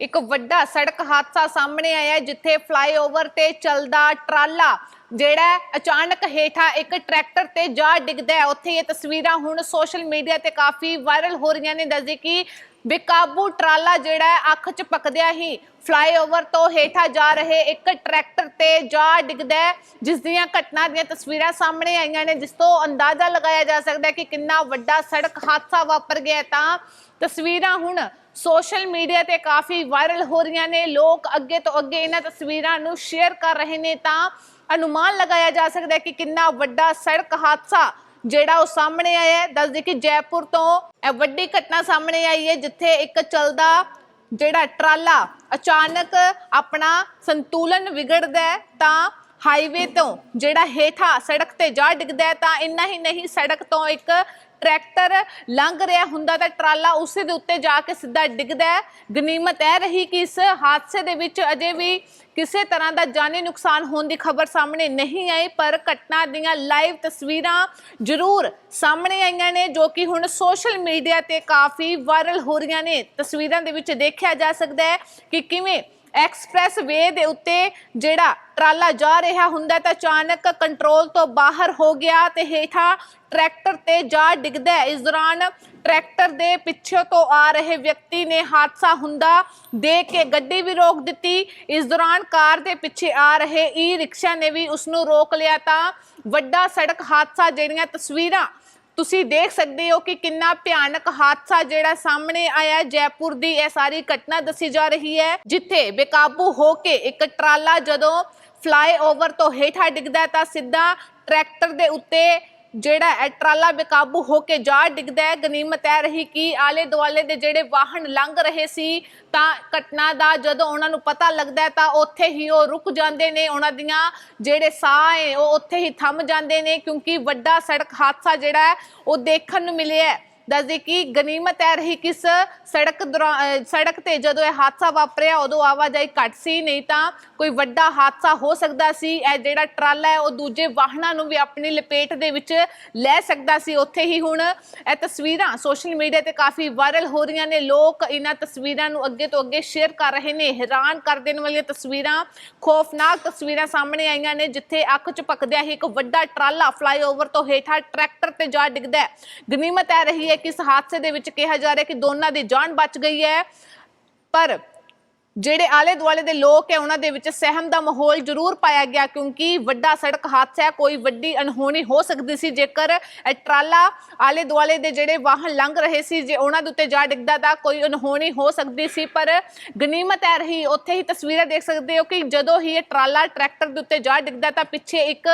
ਇੱਕ ਵੱਡਾ ਸੜਕ ਹਾਦਸਾ ਸਾਹਮਣੇ ਆਇਆ ਹੈ, ਜਿੱਥੇ ਫਲਾਈਓਵਰ ਤੇ ਚੱਲਦਾ ਟਰਾਲਾ ਜਿਹੜਾ ਅਚਾਨਕ ਹੇਠਾਂ ਇੱਕ ਟਰੈਕਟਰ ਤੇ ਜਾ ਡਿੱਗਦਾ ਹੈ। ਉੱਥੇ ਇਹ ਤਸਵੀਰਾਂ ਹੁਣ ਸੋਸ਼ਲ ਮੀਡੀਆ ਤੇ ਕਾਫੀ ਵਾਇਰਲ ਹੋ ਰਹੀਆਂ ਨੇ ਦੱਸਦੇ ਕਿ ਬੇਕਾਬੂ ਟਰਾਲਾ ਜਿਹੜਾ ਹੈ ਅੱਖ ਚ ਪਕਦਿਆ ਹੀ ਫਲਾਈਓਵਰ ਤੋਂ ਹੇਠਾਂ ਜਾ ਰਹੇ ਇੱਕ ਟਰੈਕਟਰ ਤੇ ਜਾ ਡਿੱਗਦਾ ਜਿਸ ਦੀਆਂ ਘਟਨਾ ਦੀਆਂ ਤਸਵੀਰਾਂ ਸਾਹਮਣੇ ਆਈਆਂ ਨੇ, ਜਿਸ ਤੋਂ ਅੰਦਾਜ਼ਾ ਲਗਾਇਆ ਜਾ ਸਕਦਾ ਹੈ ਕਿ ਕਿੰਨਾ ਵੱਡਾ ਸੜਕ ਹਾਦਸਾ ਵਾਪਰ ਗਿਆ ਤਾਂ ਤਸਵੀਰਾਂ ਹੁਣ ਸੋਸ਼ਲ ਮੀਡੀਆ ਤੇ ਕਾਫੀ ਵਾਇਰਲ ਹੋ ਰਹੀਆਂ ਨੇ, ਲੋਕ ਅੱਗੇ ਤੋਂ ਅੱਗੇ ਇਹਨਾਂ ਤਸਵੀਰਾਂ ਨੂੰ ਸ਼ੇਅਰ ਕਰ ਰਹੇ ਨੇ। ਤਾਂ ਅਨੁਮਾਨ ਲਗਾਇਆ ਜਾ ਸਕਦਾ ਹੈ ਕਿ ਕਿੰਨਾ ਵੱਡਾ ਸੜਕ ਹਾਦਸਾ ਜਿਹੜਾ ਉਹ ਸਾਹਮਣੇ ਆਇਆ ਹੈ, ਦੱਸਦੇ ਕਿ ਜੈਪੁਰ ਤੋਂ ਇਹ ਵੱਡੀ ਘਟਨਾ ਸਾਹਮਣੇ ਆਈ ਹੈ, ਜਿੱਥੇ ਇੱਕ ਚਲਦਾ ਜਿਹੜਾ ਟਰਾਲਾ ਅਚਾਨਕ ਆਪਣਾ ਸੰਤੁਲਨ ਵਿਗੜਦਾ ਹੈ, ਤਾਂ ਹਾਈਵੇ ਤੋਂ ਜਿਹੜਾ ਹੇਠਾਂ ਸੜਕ ਤੇ ਜਾ ਡਿੱਗਦਾ ਹੈ, ਤਾਂ ਇੰਨਾ ਹੀ ਨਹੀਂ, ਸੜਕ ਤੋਂ ਇੱਕ ਟਰੈਕਟਰ ਲੰਘ ਰਿਹਾ ਹੁੰਦਾ ਤਾਂ ਟਰਾਲਾ ਉਸੇ ਦੇ ਉੱਤੇ ਜਾ ਕੇ ਸਿੱਧਾ ਡਿੱਗਦਾ ਹੈ। ਗਨੀਮਤ ਇਹ ਰਹੀ ਕਿ ਇਸ ਹਾਦਸੇ ਦੇ ਵਿੱਚ ਅਜੇ ਵੀ ਕਿਸੇ ਤਰ੍ਹਾਂ ਦਾ ਜਾਨੀ ਨੁਕਸਾਨ ਹੋਣ ਦੀ ਖਬਰ ਸਾਹਮਣੇ ਨਹੀਂ ਆਈ, ਪਰ ਘਟਨਾ ਦੀਆਂ ਲਾਈਵ ਤਸਵੀਰਾਂ ਜ਼ਰੂਰ ਸਾਹਮਣੇ ਆਈਆਂ ਨੇ, ਜੋ ਕਿ ਹੁਣ ਸੋਸ਼ਲ ਮੀਡੀਆ ਤੇ ਕਾਫੀ ਵਾਇਰਲ ਹੋ ਰਹੀਆਂ ਨੇ। ਤਸਵੀਰਾਂ ਦੇ ਵਿੱਚ ਦੇਖਿਆ ਜਾ ਸਕਦਾ ਹੈ ਕਿ ਕਿਵੇਂ ਐਕਸਪ੍ਰੈਸ ਵੇ ਦੇ ਉੱਤੇ ਜਿਹੜਾ ਟਰਾਲਾ ਜਾ ਰਿਹਾ ਹੁੰਦਾ ਤਾਂ ਅਚਾਨਕ ਕੰਟਰੋਲ ਤੋਂ ਬਾਹਰ ਹੋ ਗਿਆ ਤੇ ਹੇਠਾਂ ਟਰੈਕਟਰ ਤੇ ਜਾ ਡਿੱਗਦਾ ਹੈ। ਇਸ ਦੌਰਾਨ ਟਰੈਕਟਰ ਦੇ ਪਿੱਛੇ ਤੋਂ ਆ ਰਹੇ ਵਿਅਕਤੀ ਨੇ ਹਾਦਸਾ ਹੁੰਦਾ ਦੇਖ ਕੇ ਗੱਡੀ ਵੀ ਰੋਕ ਦਿੱਤੀ ਇਸ ਦੌਰਾਨ ਕਾਰ ਦੇ ਪਿੱਛੇ ਆ ਰਹੇ ਈ ਰਿਕਸ਼ਾ ਨੇ ਵੀ ਉਸ ਨੂੰ ਰੋਕ ਲਿਆ ਤਾਂ ਵੱਡਾ ਸੜਕ ਹਾਦਸਾ, ਜਿਹੜੀਆਂ ਤਸਵੀਰਾਂ ਤੁਸੀਂ ਦੇਖ ਸਕਦੇ ਹੋ ਕਿ ਕਿੰਨਾ ਭਿਆਨਕ ਹਾਦਸਾ ਜਿਹੜਾ ਸਾਹਮਣੇ ਆਇਆ ਜੈਪੁਰ ਦੀ ਇਹ ਸਾਰੀ ਘਟਨਾ ਦੱਸੀ ਜਾ ਰਹੀ ਹੈ, ਜਿੱਥੇ ਬੇਕਾਬੂ ਹੋ ਕੇ ਇੱਕ ਟਰਾਲਾ ਜਦੋਂ ਫਲਾਈਓਵਰ ਤੋਂ ਹੇਠਾਂ ਡਿੱਗਦਾ ਤਾਂ ਸਿੱਧਾ ਟਰੈਕਟਰ ਦੇ ਉੱਤੇ ਜਿਹੜਾ ਹੈ ਟਰਾਲਾ ਬੇਕਾਬੂ ਹੋ ਕੇ ਜਾ ਡਿੱਗਦਾ ਹੈ, ਗਨੀਮਤ ਇਹ ਰਹੀ ਕਿ ਆਲੇ ਦੁਆਲੇ ਦੇ ਜਿਹੜੇ ਵਾਹਨ ਲੰਘ ਰਹੇ ਸੀ, ਤਾਂ ਘਟਨਾ ਦਾ ਜਦੋਂ ਉਹਨਾਂ ਨੂੰ ਪਤਾ ਲੱਗਦਾ ਤਾਂ ਉੱਥੇ ਹੀ ਉਹ ਰੁਕ ਜਾਂਦੇ ਨੇ। ਉਹਨਾਂ ਦੀਆਂ ਜਿਹੜੇ ਸਾਹ ਹੈ, ਉਹ ਉੱਥੇ ਹੀ ਥੰਮ ਜਾਂਦੇ ਨੇ, ਕਿਉਂਕਿ ਵੱਡਾ ਸੜਕ ਹਾਦਸਾ ਜਿਹੜਾ ਹੈ, ਉਹ ਦੇਖਣ ਨੂੰ ਮਿਲਿਆ ਦੱਸਦੇ ਕਿ ਗਨੀਮਤ ਹੈ ਰਹੀ ਕਿਸ ਸੜਕ ਦੌਰਾ- ਸੜਕ ਤੇ ਜਦੋਂ ਇਹ ਹਾਦਸਾ ਵਾਪਰਿਆ, ਉਦੋਂ ਆਵਾਜਾਈ ਘੱਟ ਸੀ, ਨਹੀਂ ਤਾਂ ਕੋਈ ਵੱਡਾ ਹਾਦਸਾ ਹੋ ਸਕਦਾ ਸੀ। ਇਹ ਜਿਹੜਾ ਟਰਾਲਾ ਹੈ, ਉਹ ਦੂਜੇ ਵਾਹਨਾਂ ਨੂੰ ਵੀ ਆਪਣੀ ਲਪੇਟ ਦੇ ਵਿੱਚ ਲੈ ਸਕਦਾ ਸੀ। ਉੱਥੇ ਹੀ ਹੁਣ ਇਹ ਤਸਵੀਰਾਂ ਸੋਸ਼ਲ ਮੀਡੀਆ ਤੇ ਕਾਫੀ ਵਾਇਰਲ ਹੋ ਰਹੀਆਂ ਨੇ। ਲੋਕ ਇਹਨਾਂ ਤਸਵੀਰਾਂ ਨੂੰ ਅੱਗੇ ਤੋਂ ਅੱਗੇ ਸ਼ੇਅਰ ਕਰ ਰਹੇ ਨੇ। ਹੈਰਾਨ ਕਰ ਦੇਣ ਵਾਲੀਆਂ ਤਸਵੀਰਾਂ, ਖੌਫਨਾਕ ਤਸਵੀਰਾਂ ਸਾਹਮਣੇ ਆਈਆਂ ਨੇ, ਜਿੱਥੇ ਅੱਖ ਚ ਪਕਦਿਆ ਹੀ ਇੱਕ ਵੱਡਾ ਟਰਾਲਾ ਫਲਾਈਓਵਰ ਤੋਂ ਹੇਠਾਂ ਟਰੈਕਟਰ ਤੇ ਜਾ ਡਿੱਗਦਾ ਹੈ। ਗਨੀਮਤ ਇਹ ਰਹੀ ਹੈ ਕਿ ਇਸ ਹਾਦਸੇ ਦੇ ਵਿੱਚ ਕਿਹਾ ਜਾ ਰਿਹਾ ਕਿ ਦੋਨਾਂ ਦੀ ਜਾਨ ਬਚ ਗਈ ਹੈ। ਪਰ ਜਿਹੜੇ ਆਲੇ ਦੁਆਲੇ ਦੇ ਲੋਕ ਹੈ, ਉਹਨਾਂ ਦੇ ਵਿੱਚ ਸਹਿਮ ਦਾ ਮਾਹੌਲ ਜ਼ਰੂਰ ਪਾਇਆ ਗਿਆ ਕਿਉਂਕਿ ਵੱਡਾ ਸੜਕ ਹਾਦਸਾ ਹੈ, ਕੋਈ ਵੱਡੀ ਅਣਹੋਣੀ ਹੋ ਸਕਦੀ ਸੀ। ਜੇਕਰ ਟਰਾਲਾ ਆਲੇ ਦੁਆਲੇ ਦੇ ਜਿਹੜੇ ਵਾਹਨ ਲੰਘ ਰਹੇ ਸੀ, ਜੇ ਉਹਨਾਂ ਦੇ ਉੱਤੇ ਜਾ ਡਿੱਗਦਾ ਤਾਂ ਕੋਈ ਅਣਹੋਣੀ ਹੋ ਸਕਦੀ ਸੀ। ਪਰ ਗਨੀਮਤ ਹੈ ਰਹੀ, ਉੱਥੇ ਹੀ ਤਸਵੀਰਾਂ ਦੇਖ ਸਕਦੇ ਹੋ ਕਿ ਜਦੋਂ ਹੀ ਇਹ ਟਰਾਲਾ ਟਰੈਕਟਰ ਦੇ ਉੱਤੇ ਜਾ ਡਿੱਗਦਾ ਤਾਂ ਪਿੱਛੇ ਇੱਕ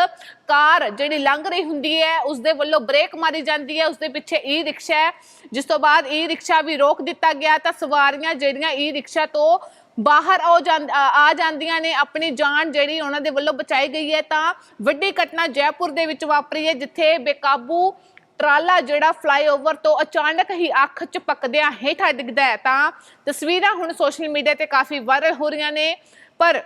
ਕਾਰ ਜਿਹੜੀ ਲੰਘ ਰਹੀ ਹੁੰਦੀ ਹੈ ਉਸ ਦੇ ਵੱਲੋਂ ਬ੍ਰੇਕ ਮਾਰੀ ਜਾਂਦੀ ਹੈ ਉਸ ਦੇ ਪਿੱਛੇ ਈ ਰਿਕਸ਼ਾ ਹੈ। ਜਿਸ ਤੋਂ ਬਾਅਦ ਈ ਰਿਕਸ਼ਾ ਵੀ ਰੋਕ ਦਿੱਤਾ ਗਿਆ ਤਾਂ ਸਵਾਰੀਆਂ ਜਿਹੜੀਆਂ ਈ ਰਿਕਸ਼ਾ ਤੋਂ ਬਾਹਰ ਆ ਜਾਂ- ਆ ਜਾਂਦੀਆਂ ਨੇ, ਆਪਣੀ ਜਾਨ ਜਿਹੜੀ ਉਹਨਾਂ ਦੇ ਵੱਲੋਂ ਬਚਾਈ ਗਈ ਹੈ ਤਾਂ ਵੱਡੀ ਘਟਨਾ ਜੈਪੁਰ ਦੇ ਵਿੱਚ ਵਾਪਰੀ ਹੈ, ਜਿੱਥੇ ਬੇਕਾਬੂ ਟਰਾਲਾ ਜਿਹੜਾ ਫਲਾਈਓਵਰ ਤੋਂ ਅਚਾਨਕ ਹੀ ਅੱਖ ਚ ਪਕਦਿਆਂ ਹੇਠਾਂ ਡਿੱਗਦਾ ਹੈ। ਤਾਂ ਤਸਵੀਰਾਂ ਹੁਣ ਸੋਸ਼ਲ ਮੀਡੀਆ ਤੇ ਕਾਫੀ ਵਾਇਰਲ ਹੋ ਰਹੀਆਂ ਨੇ, ਪਰ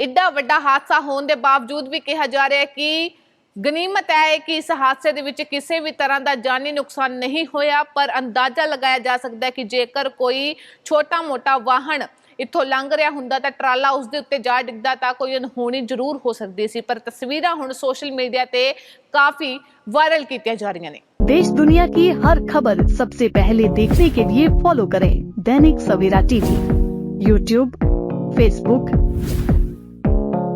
ਇੱਡਾ ਵੱਡਾ ਹਾਦਸਾ ਹੋਣ ਦੇ ਬਾਵਜੂਦ ਵੀ ਕਿਹਾ ਜਾ ਰਿਹਾ ਹੈ ਕਿ ਗਨੀਮਤ ਹੈ ਕਿ ਇਸ ਹਾਦਸੇ ਦੇ ਵਿੱਚ ਕਿਸੇ ਵੀ ਤਰ੍ਹਾਂ ਦਾ ਜਾਨੀ ਨੁਕਸਾਨ ਨਹੀਂ ਹੋਇਆ ਪਰ ਅੰਦਾਜ਼ਾ ਲਗਾਇਆ ਜਾ ਸਕਦਾ ਹੈ ਕਿ ਜੇਕਰ ਕੋਈ ਛੋਟਾ-ਮੋਟਾ ਵਾਹਨ ਇੱਥੋਂ ਲੰਘ ਰਿਹਾ ਹੁੰਦਾ ਤਾਂ ਟਰਾਲਾ ਉਸ ਦੇ ਉੱਤੇ ਜਾ ਡਿੱਗਦਾ ਤਾਂ ਕੋਈ ਅਨਹੋਣੀ ਜ਼ਰੂਰ ਹੋ ਸਕਦੀ ਸੀ ਪਰ ਤਸਵੀਰਾਂ ਹੁਣ ਸੋਸ਼ਲ ਮੀਡੀਆ ਤੇ ਕਾਫੀ ਵਾਇਰਲ ਕੀਤੀਆਂ ਜਾ ਰਹੀਆਂ ਨੇ देश दुनिया की हर खबर सबसे पहले देखने के लिए फॉलो करें Dainik Savera TV YouTube Facebook